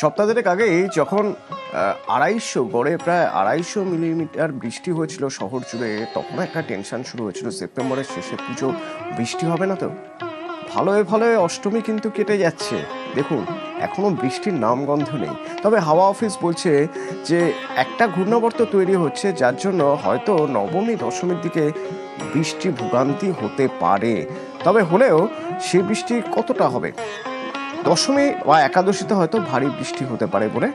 সপ্তাহ দেড়েক আগেই যখন আড়াইশো, গড়ে প্রায় আড়াইশো মিলিমিটার বৃষ্টি হয়েছিল শহর জুড়ে তখন একটা টেনশন শুরু হয়েছিল। সেপ্টেম্বরের শেষে পুজো, বৃষ্টি হবে না তো? ভালোয় ভালোয় অষ্টমী কিন্তু কেটে যাচ্ছে। দেখুন, এখনও বৃষ্টির নামগন্ধ নেই। তবে হাওয়া অফিস বলছে যে, একটা ঘূর্ণাবর্ত তৈরি হচ্ছে, যার জন্য হয়তো নবমী, দশমীর দিকে বৃষ্টি ভোগান্তি হতে পারে। তবে হলেও সে বৃষ্টি কতটা হবে? দশমী বা একাদশীতে হয়তো ভারী বৃষ্টি হতে পারে বলে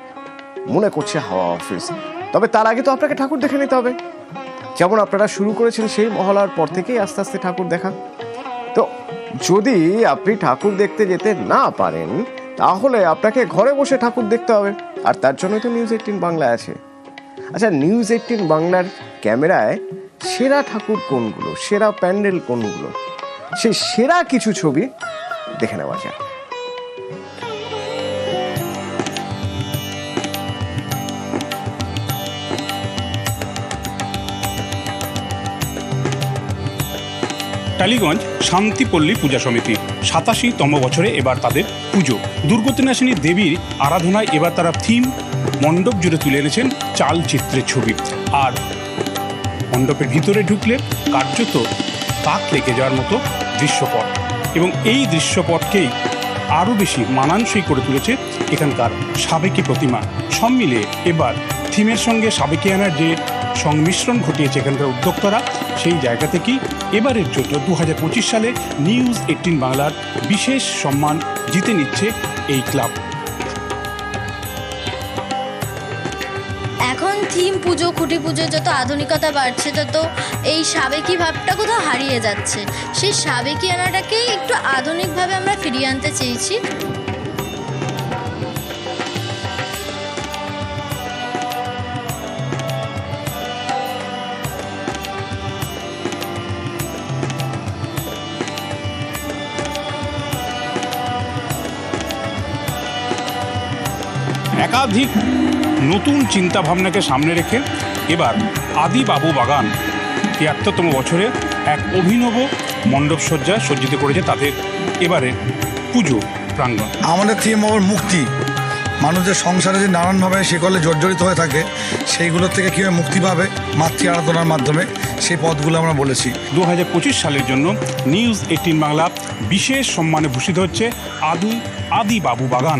মনে করছে হাওয়া অফিস। তবে তার আগে তো আপনাকে ঠাকুর দেখে নিতে হবে। যেমন আপনারা শুরু করেছেন সেই মহলার পর থেকেই আস্তে আস্তে ঠাকুর দেখা। তো যদি আপনি ঠাকুর দেখতে যেতে না পারেন, তাহলে আপনাকে ঘরে বসে ঠাকুর দেখতে হবে। আর তার জন্যই তো নিউজ এইটিন বাংলা আছে। আচ্ছা নিউজ এইটিন বাংলার ক্যামেরায় সেরা ঠাকুর কোনগুলো? সেরা প্যান্ডেল কোনগুলো? সেই সেরা কিছু ছবি দেখে নেওয়া যাক। টালিগঞ্জ শান্তিপল্লী পূজা সমিতি। সাতাশিতম বছরে এবার তাদের পুজো। দুর্গতিনাশিনী দেবীর আরাধনায় এবার তারা থিম মণ্ডপ জুড়ে তুলে এনেছেন চাল চিত্রের ছবি। আর মণ্ডপের ভিতরে ঢুকলে কার্যত তাক লেগে যাওয়ার মতো দৃশ্যপট। এবং এই দৃশ্যপটকেই আরও বেশি মানানসই করে তুলেছে এখানকার সাবেকি প্রতিমা। সব মিলিয়ে এবার থিমের সঙ্গে সাবেকি সাবেকিয়ানার যে সংমিশ্রণ ঘটিয়েছে এখানকার উদ্যোক্তারা। সেই জায়গা থেকেই এবারের জন্য দু হাজার পঁচিশ সালে নিউজ এইটিন বাংলার বিশেষ সম্মান জিতে নিচ্ছে এই ক্লাব। এখন থিম পুজো, খুঁটি পুজো, যত আধুনিকতা বাড়ছে, তত এই সাবেকি ভাবটা কোথাও হারিয়ে যাচ্ছে। সেই সাবেকি আনাটাকেই একটু আধুনিকভাবে আমরা ফিরিয়ে আনতে চেয়েছি। একাধিক নতুন চিন্তা ভাবনাকে সামনে রেখে এবার আদি বাবু বাগান তিয়াত্তরতম বছরে এক অভিনব মণ্ডপসজ্জা সজ্জিত করেছে তাদের এবারে পুজো প্রাঙ্গণ। আমাদের থিম আবার মুক্তি। মানুষের সংসারে যে নানানভাবে শিকলে জর্জরিত হয়ে থাকে সেইগুলোর থেকে কীভাবে মুক্তি পাবে মাতৃ আরাধনার মাধ্যমে সেই পথগুলো আমরা বলেছি। দু হাজার পঁচিশ সালের জন্য নিউজ এইটিন বাংলা বিশেষ সম্মানে ভূষিত হচ্ছে আদি আদি বাবু বাগান।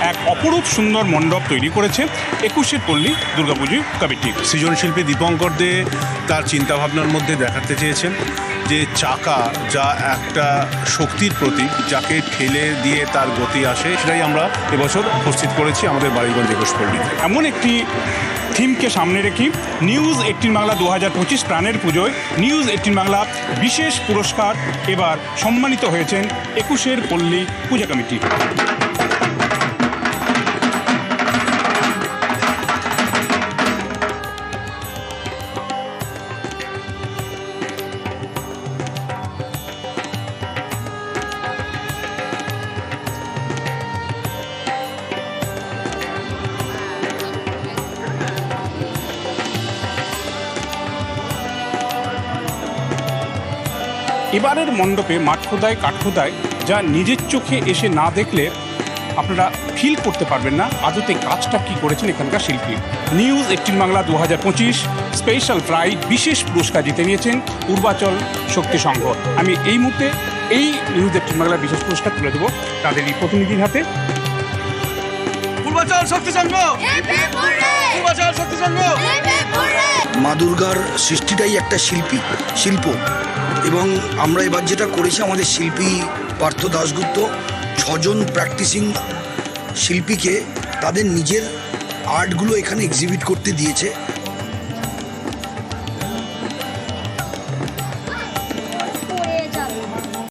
এক অপরূপ সুন্দর মণ্ডপ তৈরি করেছে একুশের পল্লী দুর্গাপুজো কমিটি সৃজনশিল্পী দীপঙ্কর দে তার চিন্তাভাবনার মধ্যে দেখাতে চেয়েছেন যে চাকা যা একটা শক্তির প্রতীক যাকে ঠেলে দিয়ে তার গতি আসে সেটাই আমরা এবছর উপস্থিত করেছি আমাদের বাড়িগঞ্জ একুশ পল্লীতে এমন একটি থিমকে সামনে রেখে নিউজ এইটিন বাংলা দু হাজার পঁচিশ প্রাণের পুজোয় নিউজ এইটিন বাংলা বিশেষ পুরস্কার এবার সম্মানিত হয়েছেন একুশের পল্লী পূজা কমিটি। এবারের মণ্ডপে মাঠ খোদায় কাঠ খোদায় যা নিজের চোখে এসে না দেখলে আপনারা ফিল করতে পারবেন না। আদতে কাজটা কি করেছেন এখানকার শিল্পী? নিউজ এইটিন বাংলা দু হাজার পঁচিশ স্পেশাল প্রাইজ বিশেষ পুরস্কার জিতে নিয়েছেন পূর্বাচল শক্তি সংঘ। আমি এই মুহূর্তে এই নিউজ এইটিন বাংলা বিশেষ পুরস্কার তুলে দেবো তাদের এই প্রতিনিধির হাতে। পূর্বাচল শক্তি সংঘ! পূর্বাচল শক্তি সংঘ! মা দুর্গার সৃষ্টিটাই একটা শিল্পী শিল্প। এবং আমরা এবার যেটা করেছি, আমাদের শিল্পী পার্থ দাশগুপ্ত ছজন প্র্যাকটিসিং শিল্পীকে তাদের নিজের আর্টগুলো এখানে এক্সিবিট করতে দিয়েছে।